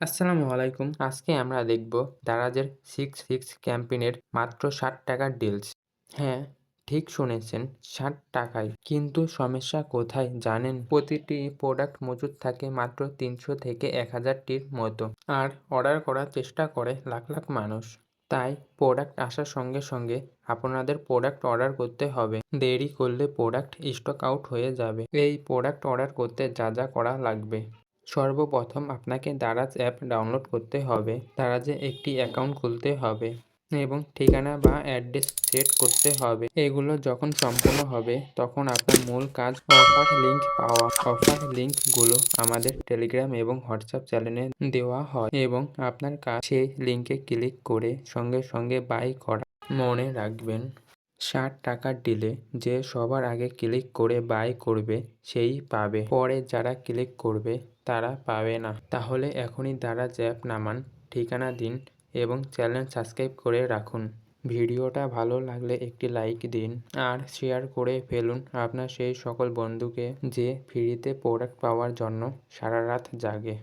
আসসালামু আলাইকুম। আজকে আমরা দেখব দারাজের সিক্স সিক্স ক্যাম্পেনের মাত্র ষাট টাকার ডিলস হ্যাঁ ঠিক শুনেছেন, ষাট টাকায়। কিন্তু সমস্যা কোথায় জানেন? প্রতিটি প্রোডাক্ট মজুদ থাকে মাত্র তিনশো থেকে এক হাজারটির মতো। আর অর্ডার করার চেষ্টা করে লাখ লাখ মানুষ। তাই প্রোডাক্ট আসার সঙ্গে সঙ্গে আপনাদের প্রোডাক্ট অর্ডার করতে হবে। দেরি করলে প্রোডাক্ট স্টক আউট হয়ে যাবে। এই প্রোডাক্ট অর্ডার করতে যা যা করা লাগবে। সর্বপ্রথম আপনাকে দারাজ অ্যাপ ডাউনলোড করতে হবে। দারাজে একটি অ্যাকাউন্ট খুলতে হবে এবং ঠিকানা বা অ্যাড্রেস সেট করতে হবে। এগুলো যখন সম্পূর্ণ হবে, তখন আপনার মূল কাজ অফার লিঙ্ক পাওয়া। অফার লিঙ্কগুলো আমাদের টেলিগ্রাম এবং হোয়াটসঅ্যাপ চ্যানেলে দেওয়া হয় এবং আপনার সেই লিঙ্কে ক্লিক করে সঙ্গে সঙ্গে বাই করা মনে রাখবেন। ষাট টাকার ডিলে যে সবার আগে ক্লিক করে বাই করবে, সেই পাবে। পরে যারা ক্লিক করবে, তারা পাবে না। তাহলে এখনই দারাজ অ্যাপ নামান, ঠিকানা দিন এবং চ্যানেল সাবস্ক্রাইব করে রাখুন। ভিডিওটা ভালো লাগলে একটি লাইক দিন আর শেয়ার করে ফেলুন আপনার সেই সকল বন্ধুকে যে ফ্রিতে প্রোডাক্ট পাওয়ার জন্য সারা রাত জাগে।